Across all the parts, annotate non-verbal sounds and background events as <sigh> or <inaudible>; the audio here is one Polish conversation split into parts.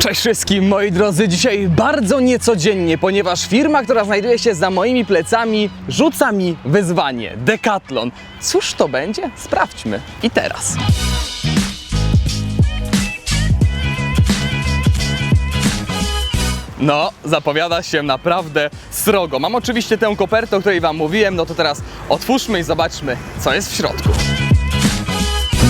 Cześć wszystkim moi drodzy, dzisiaj bardzo niecodziennie, ponieważ firma, która znajduje się za moimi plecami, rzuca mi wyzwanie Decathlon. Cóż to będzie? Sprawdźmy. I teraz. No, zapowiada się naprawdę srogo. Mam oczywiście tę kopertę, o której Wam mówiłem, no to teraz otwórzmy i zobaczmy, co jest w środku.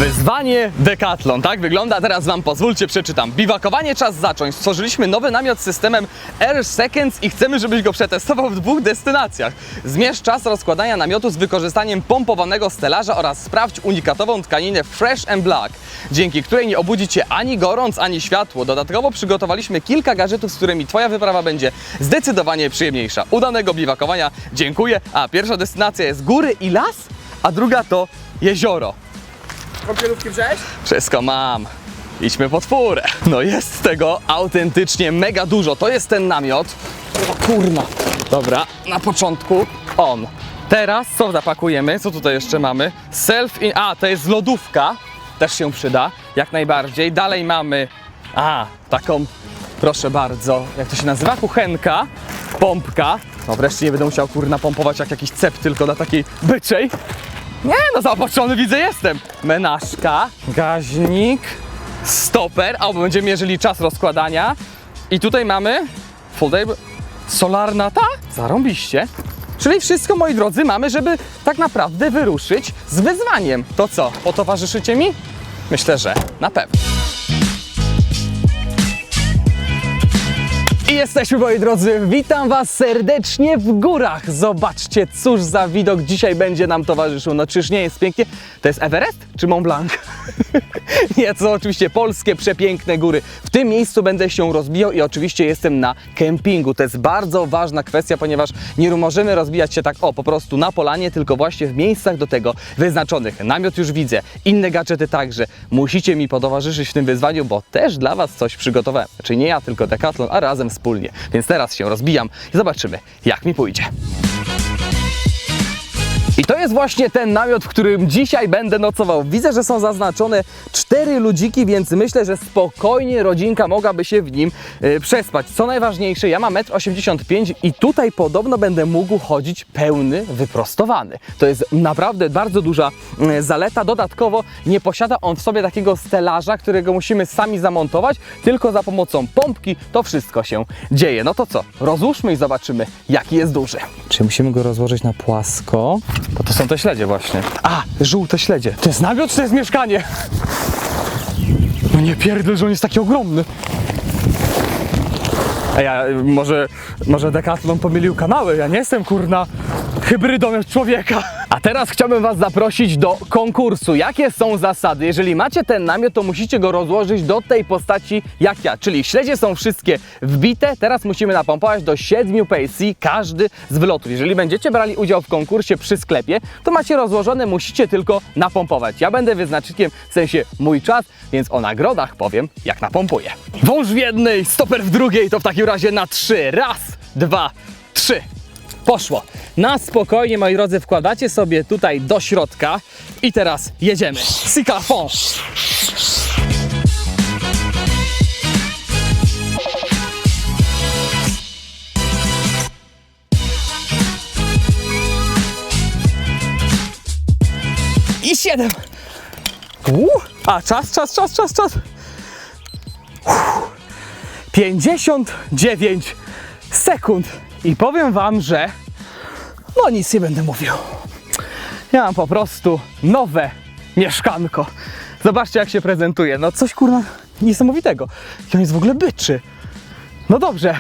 Wyzwanie Decathlon, tak wygląda. Teraz Wam pozwólcie, przeczytam. Biwakowanie czas zacząć. Stworzyliśmy nowy namiot z systemem Air Seconds i chcemy, żebyś go przetestował w dwóch destynacjach. Zmierz czas rozkładania namiotu z wykorzystaniem pompowanego stelaża oraz sprawdź unikatową tkaninę Fresh and Black, dzięki której nie obudzi Cię ani gorąc, ani światło. Dodatkowo przygotowaliśmy kilka gadżetów, z którymi Twoja wyprawa będzie zdecydowanie przyjemniejsza. Udanego biwakowania, dziękuję. A pierwsza destynacja jest góry i las, a druga to jezioro. Kąpielówki? Wszystko mam. Idźmy pod furę. No jest tego autentycznie mega dużo. To jest ten namiot. O kurna. Dobra, na początku on. Teraz co zapakujemy? Co tutaj jeszcze mamy? Self in... A, to jest lodówka. Też się przyda, jak najbardziej. Dalej mamy... A, taką, proszę bardzo, jak to się nazywa? Kuchenka, pompka. No wreszcie nie będę musiał kurna pompować jak jakiś cep tylko dla takiej byczej. Nie, no zaopatrzony widzę jestem. Menażka, gaźnik, stoper, albo będziemy mierzyli czas rozkładania. I tutaj mamy foldable, solarna ta, zarąbiście. Czyli wszystko, moi drodzy, mamy, żeby tak naprawdę wyruszyć z wyzwaniem. To co, potowarzyszycie mi? Myślę, że na pewno. I jesteśmy, moi drodzy. Witam Was serdecznie w górach. Zobaczcie, cóż za widok dzisiaj będzie nam towarzyszył. No czyż nie jest pięknie? To jest Everest czy Mont Blanc? <laughs> nie, to oczywiście polskie, przepiękne góry. W tym miejscu będę się rozbijał i oczywiście jestem na kempingu. To jest bardzo ważna kwestia, ponieważ nie możemy rozbijać się tak o, po prostu na polanie, tylko właśnie w miejscach do tego wyznaczonych. Namiot już widzę, inne gadżety także. Musicie mi potowarzyszyć w tym wyzwaniu, bo też dla Was coś przygotowałem. Czyli nie ja, tylko Decathlon, a razem wspólnie. Więc teraz się rozbijam i zobaczymy, jak mi pójdzie. I to jest właśnie ten namiot, w którym dzisiaj będę nocował. Widzę, że są zaznaczone cztery ludziki, więc myślę, że spokojnie rodzinka mogłaby się w nim e, przespać. Co najważniejsze, ja mam 1,85 m i tutaj podobno będę mógł chodzić pełny, wyprostowany. To jest naprawdę bardzo duża e, zaleta. Dodatkowo nie posiada on w sobie takiego stelaża, którego musimy sami zamontować, tylko za pomocą pompki to wszystko się dzieje. No to co, rozłóżmy i zobaczymy, jaki jest duży. Czy musimy go rozłożyć na płasko? Bo to są te śledzie właśnie. A, żółte śledzie. To jest namiot, czy to jest mieszkanie? No nie pierdol, że on jest taki ogromny. Ej, ja, może, może Decathlon pomylił kanały, ja nie jestem kurna hybrydą człowieka. A teraz chciałbym Was zaprosić do konkursu. Jakie są zasady? Jeżeli macie ten namiot, to musicie go rozłożyć do tej postaci jak ja, czyli śledzie są wszystkie wbite. Teraz musimy napompować do 7 PSC każdy z wylotów. Jeżeli będziecie brali udział w konkursie przy sklepie, to macie rozłożone, musicie tylko napompować. Ja będę wyznacznikiem, w sensie mój czas, więc o nagrodach powiem, jak napompuję. Wąż w jednej, stoper w drugiej, to w takim razie na trzy. Raz, dwa, trzy. Poszło. Na spokojnie, moi drodzy, wkładacie sobie tutaj do środka i teraz jedziemy. Sika. I siedem. Uh, a czas, czas, czas, czas, czas. Uff. 59 sekund. I powiem Wam, że no nic nie będę mówił. Ja mam po prostu nowe mieszkanko. Zobaczcie jak się prezentuje. No coś kurna niesamowitego. I on jest w ogóle byczy. No dobrze.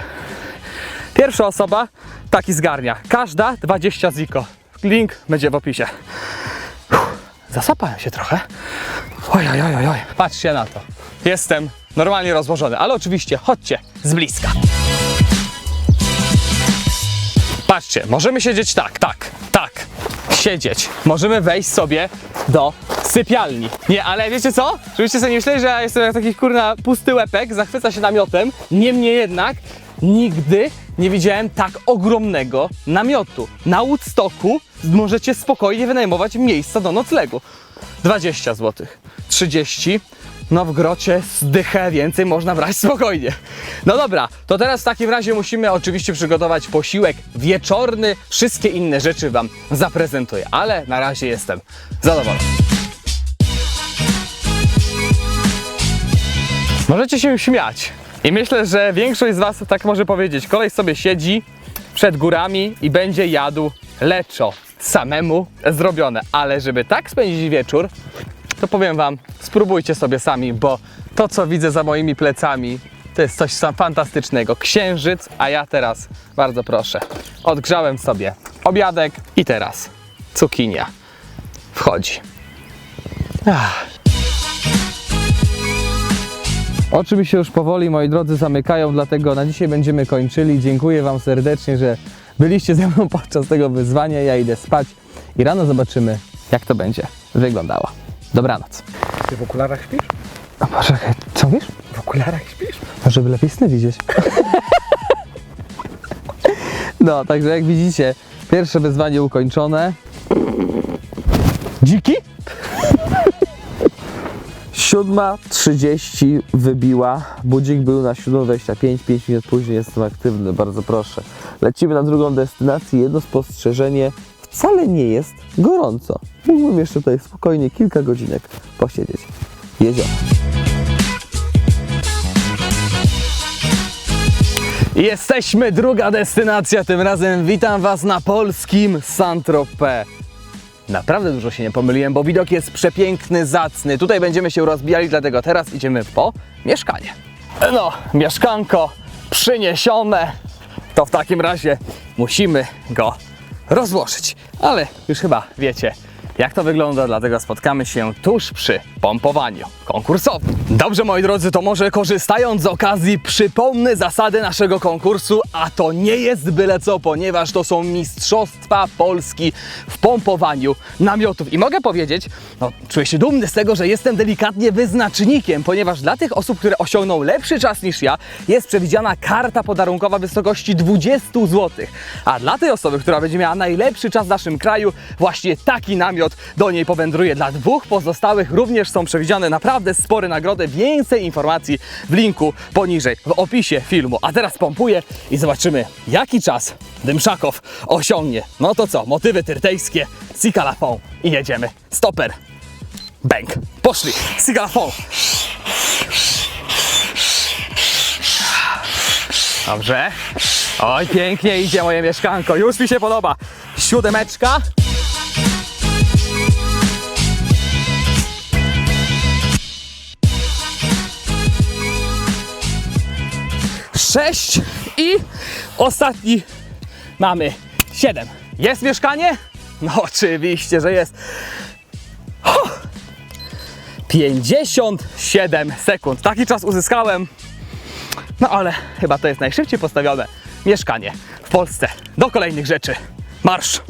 Pierwsza osoba taki zgarnia. Każda 20 ziko. Link będzie w opisie. Zasapałem się trochę. Oj, oj, oj, oj. Patrzcie na to. Jestem normalnie rozłożony, ale oczywiście chodźcie z bliska. Patrzcie, możemy siedzieć tak, tak, tak. Siedzieć. Możemy wejść sobie do sypialni. Nie, ale wiecie co? Żebyście sobie nie myśleli, że ja jestem jak taki kurna pusty łepek, zachwyca się namiotem. Niemniej jednak nigdy nie widziałem tak ogromnego namiotu. Na Woodstocku możecie spokojnie wynajmować miejsca do noclegu. 20 zł, 30, no w grocie zdychę, więcej można brać spokojnie. No dobra, to teraz w takim razie musimy oczywiście przygotować posiłek wieczorny. Wszystkie inne rzeczy Wam zaprezentuję, ale na razie jestem zadowolony. Możecie się śmiać. I myślę, że większość z Was tak może powiedzieć. Kolej sobie siedzi przed górami i będzie jadł leczo samemu zrobione. Ale żeby tak spędzić wieczór, to powiem Wam, spróbujcie sobie sami, bo to, co widzę za moimi plecami, to jest coś fantastycznego. Księżyc, a ja teraz, bardzo proszę, odgrzałem sobie obiadek i teraz cukinia wchodzi. Ach. Oczy mi się już powoli, moi drodzy, zamykają, dlatego na dzisiaj będziemy kończyli. Dziękuję Wam serdecznie, że byliście ze mną <laughs> podczas tego wyzwania. Ja idę spać i rano zobaczymy, jak to będzie wyglądało. Dobranoc. Ty w okularach śpisz? A może, co wiesz? W okularach śpisz? Żeby lepiej sny widzieć. <laughs> No, także jak widzicie, pierwsze wyzwanie ukończone. Dziki? <laughs> 7.30 wybiła, budzik był na 7.25, 5 minut później jestem aktywny, bardzo proszę. Lecimy na drugą destynację, jedno spostrzeżenie, wcale nie jest gorąco. Mógłbym jeszcze tutaj spokojnie kilka godzinek posiedzieć. Jezioro. Jesteśmy, druga destynacja, tym razem witam Was na polskim Saint-Tropez. Naprawdę dużo się nie pomyliłem, bo widok jest przepiękny, zacny. Tutaj będziemy się rozbijali, dlatego teraz idziemy po mieszkanie. No, mieszkanko przyniesione. To w takim razie musimy go rozłożyć. Ale już chyba wiecie, jak to wygląda, dlatego spotkamy się tuż przy pompowaniu konkursowym. Dobrze, moi drodzy, to może korzystając z okazji przypomnę zasady naszego konkursu, a to nie jest byle co, ponieważ to są Mistrzostwa Polski w pompowaniu namiotów. I mogę powiedzieć, no czuję się dumny z tego, że jestem delikatnie wyznacznikiem, ponieważ dla tych osób, które osiągną lepszy czas niż ja, jest przewidziana karta podarunkowa w wysokości 20 zł. A dla tej osoby, która będzie miała najlepszy czas w naszym kraju, właśnie taki namiot do niej powędruje. Dla dwóch pozostałych również są przewidziane naprawdę spore nagrody. Więcej informacji w linku poniżej, w opisie filmu. A teraz pompuję i zobaczymy, jaki czas Dymszakow osiągnie. No to co, motywy tyrtejskie, Sikalafon i jedziemy. Stoper. Bęk. Poszli. Sikalafon. Dobrze. Oj, pięknie idzie moje mieszkanko. Już mi się podoba. Siódemeczka. Sześć i ostatni mamy siedem. Jest mieszkanie? No oczywiście, że jest. Ho! 57 sekund. Taki czas uzyskałem. No ale chyba to jest najszybciej postawione mieszkanie w Polsce. Do kolejnych rzeczy. Marsz!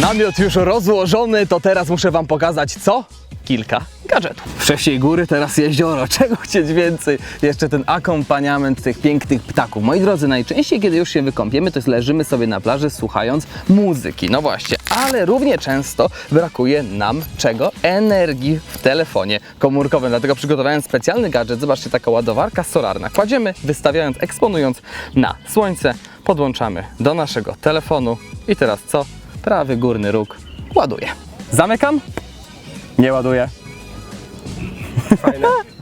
Namiot już rozłożony, to teraz muszę Wam pokazać co? Kilka gadżetów. Wcześniej góry, teraz jezioro. <laughs> Czego chcieć więcej? Jeszcze ten akompaniament tych pięknych ptaków. Moi drodzy, najczęściej, kiedy już się wykąpiemy, to jest leżymy sobie na plaży słuchając muzyki. No właśnie, ale równie często brakuje nam czego? Energii w telefonie komórkowym. Dlatego przygotowałem specjalny gadżet. Zobaczcie, taka ładowarka solarna. Kładziemy, wystawiając, eksponując na słońce. Podłączamy do naszego telefonu. I teraz co? Prawy górny róg ładuje. Zamykam? Nie ładuję. Fajne. <laughs>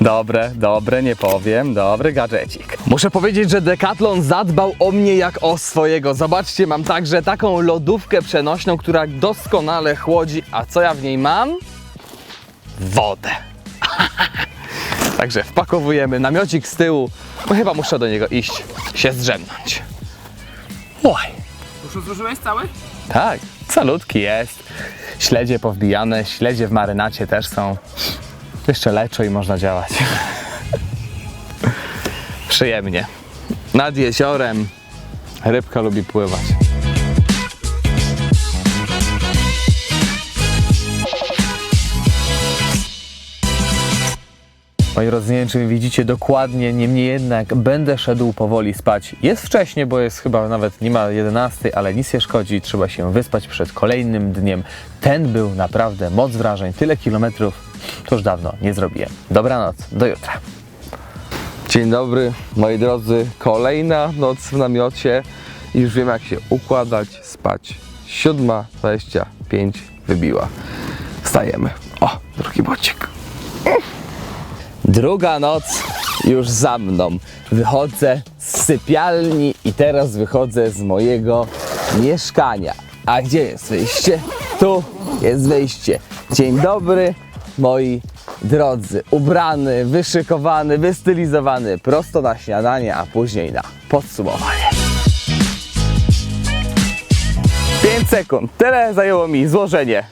Dobre, dobre, nie powiem. Dobry gadżecik. Muszę powiedzieć, że Decathlon zadbał o mnie jak o swojego. Zobaczcie, mam także taką lodówkę przenośną, która doskonale chłodzi. A co ja w niej mam? Wodę. <laughs> Także wpakowujemy namiocik z tyłu. No chyba muszę do niego iść, się zdrzemnąć. Oj. Już rozłożyłeś cały? Tak, salutki jest. Śledzie powbijane, śledzie w marynacie też są. Jeszcze leczo i można działać. <laughs> Przyjemnie. Nad jeziorem rybka lubi pływać. Moi drodzy, nie wiem czy wy widzicie dokładnie, niemniej jednak będę szedł powoli spać. Jest wcześnie, bo jest chyba nawet nie ma 11, ale nic nie szkodzi, trzeba się wyspać przed kolejnym dniem. Ten był naprawdę moc wrażeń, tyle kilometrów, to już dawno nie zrobiłem. Dobranoc, do jutra. Dzień dobry, moi drodzy. Kolejna noc w namiocie. Już wiem, jak się układać, spać. 7.25 wybiła. Wstajemy. O, drugi bocik. Druga noc już za mną. Wychodzę z sypialni i teraz wychodzę z mojego mieszkania. A gdzie jest wyjście? Tu jest wyjście. Dzień dobry, moi drodzy. Ubrany, wyszykowany, wystylizowany prosto na śniadanie, a później na podsumowanie. 5 sekund. Tyle zajęło mi złożenie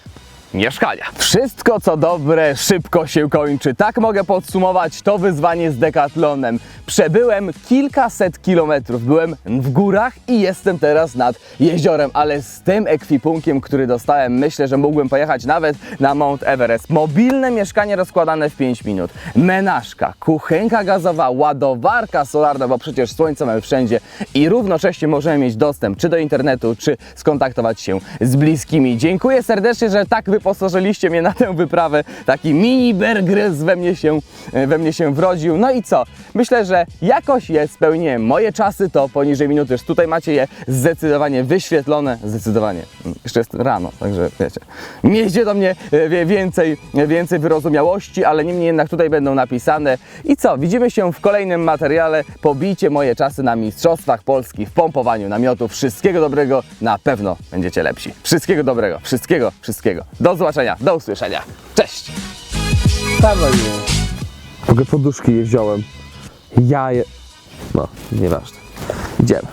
mieszkania. Wszystko co dobre szybko się kończy. Tak mogę podsumować to wyzwanie z Decathlonem. Przebyłem kilkaset kilometrów, byłem w górach i jestem teraz nad jeziorem, ale z tym ekwipunkiem, który dostałem, myślę, że mógłbym pojechać nawet na Mount Everest. Mobilne mieszkanie rozkładane w 5 minut, menażka, kuchenka gazowa, ładowarka solarna, bo przecież słońce mamy wszędzie i równocześnie możemy mieć dostęp czy do internetu, czy skontaktować się z bliskimi. Dziękuję serdecznie, że tak wyposażyliście mnie na tę wyprawę. Taki mini Bear we mnie się, we mnie się wrodził. No i co? Myślę, że jakoś je spełniłem. Moje czasy to poniżej minuty. Już tutaj macie je zdecydowanie wyświetlone. Zdecydowanie. Mm, Jeszcze jest rano, także wiecie. Miejcie do mnie e, więcej, więcej wyrozumiałości, ale niemniej jednak tutaj będą napisane. I co? Widzimy się w kolejnym materiale. Pobijcie moje czasy na Mistrzostwach Polski w pompowaniu namiotów. Wszystkiego dobrego. Na pewno będziecie lepsi. Wszystkiego dobrego. Wszystkiego, wszystkiego. Do zobaczenia. Do usłyszenia. Cześć! W ogóle poduszki je wziąłem. Ja je... No, nieważne. Idziemy.